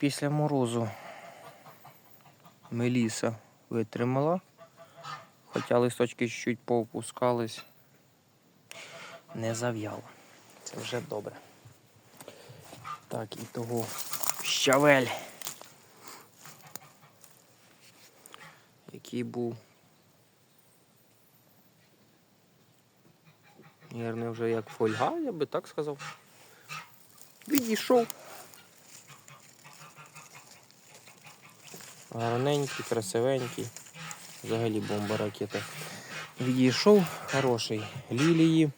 після морозу Меліса витримала. Хоча листочки чуть поопускались. Не зав'яло. Це вже добре. Так, і того щавель. Який був. Наверное, вже як фольга, я би так сказав. Відійшов. Гарненький, красивенький. Взагалі бомба ракета. Відійшов хороший. Лілії.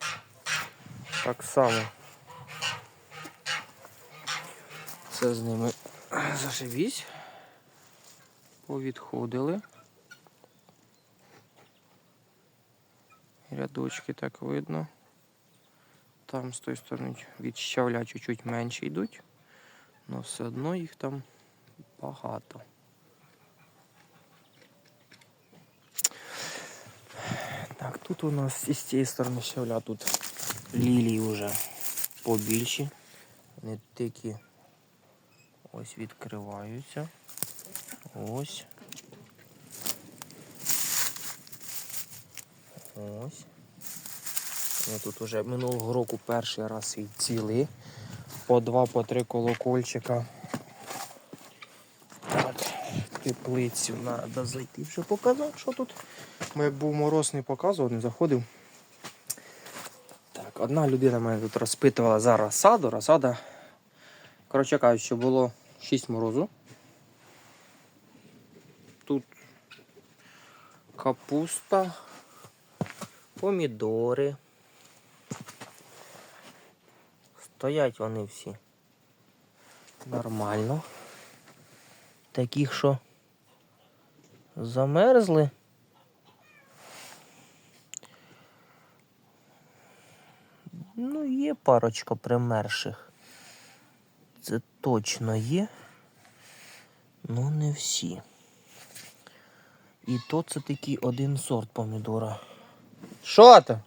Так само. Все з ними зашибісь. Повідходили. Рядочки так видно. Там з тої сторони від щавля чуть-чуть менше йдуть. але все одно їх там багато. Так, тут у нас із цієї сторони щавля тут лілії вже побільші. Вони тільки ось відкриваються. Ось. Ось. Вони тут уже минулого року перший раз відціли. По два, по три колокольчика. Теплицю треба зайти вже показати, що тут. Бо як був мороз, не показував, не заходив. Так, одна людина мене тут розпитувала за розсаду. Розсада, коротше кажучи, було 6 морозу. Тут капуста, помідори. Стоять вони всі нормально. Таких, що замерзли. Ну, є парочка примерших. Це точно є. Ну не всі. І то це такий один сорт помідора. Що то?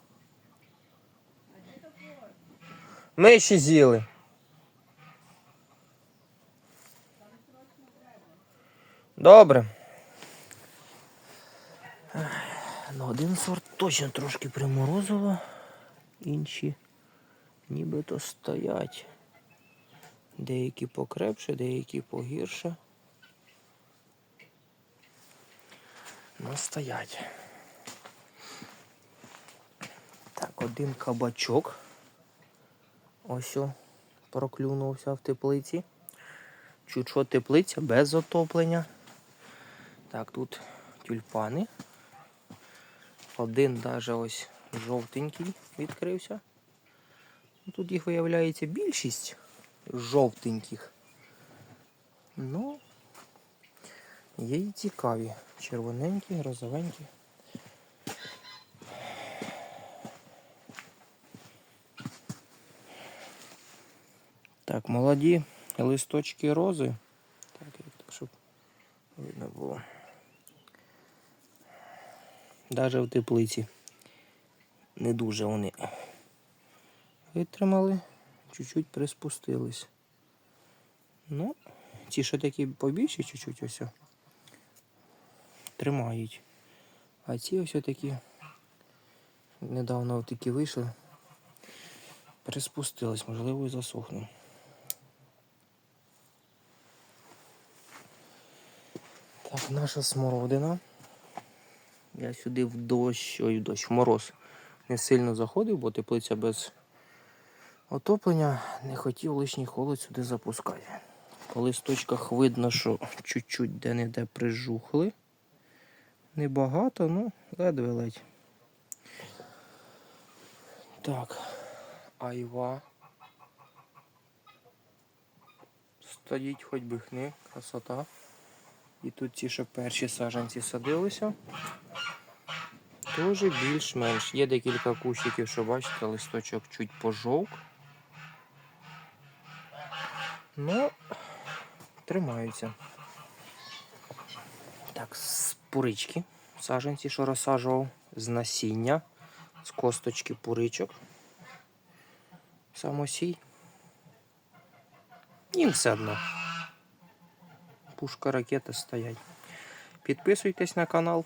Ми ще з'їли. Добре. Ну, один сорт точно трошки приморозило, інші нібито стоять. Деякі покрепше, деякі погірше. Ну, стоять. Так, один кабачок. Ось о, проклюнувся в теплиці. Чуть що теплиця без отоплення. Так, тут тюльпани. Один навіть ось жовтенький відкрився. Ну, Тут їх виявляється більшість жовтеньких. Ну, є і цікаві. Червоненькі, розовенькі. Так, молоді листочки рози. Так, щоб видно було. Даже в теплиці не дуже вони витримали, чуть-чуть приспустились. Ну, ті, що такі побільші чуть-чуть ось тримають. А ці ось такі недавно такі вийшли, приспустились, можливо, і засохну. Так, наша смородина. Я сюди в дощ, ой, в дощ, в мороз не сильно заходив, бо теплиця без отоплення не хотів лишній холод сюди запускати. По листочках видно, що чуть-чуть де-не-де прижухли. Небагато, ну, ледве ледь. Так, айва. Стоїть хоч би хни, красота. І тут ті, що перші саджанці садилися, теж більш-менш. Є декілька кущиків, що бачите, листочок чуть пожовк. Ну, тримаються. Так, з пурички. Саджанці, що розсаджував, з насіння, з косточки пуричок. Самосій. Їм все одно. пушка ракета стоять. Підписуйтесь на канал.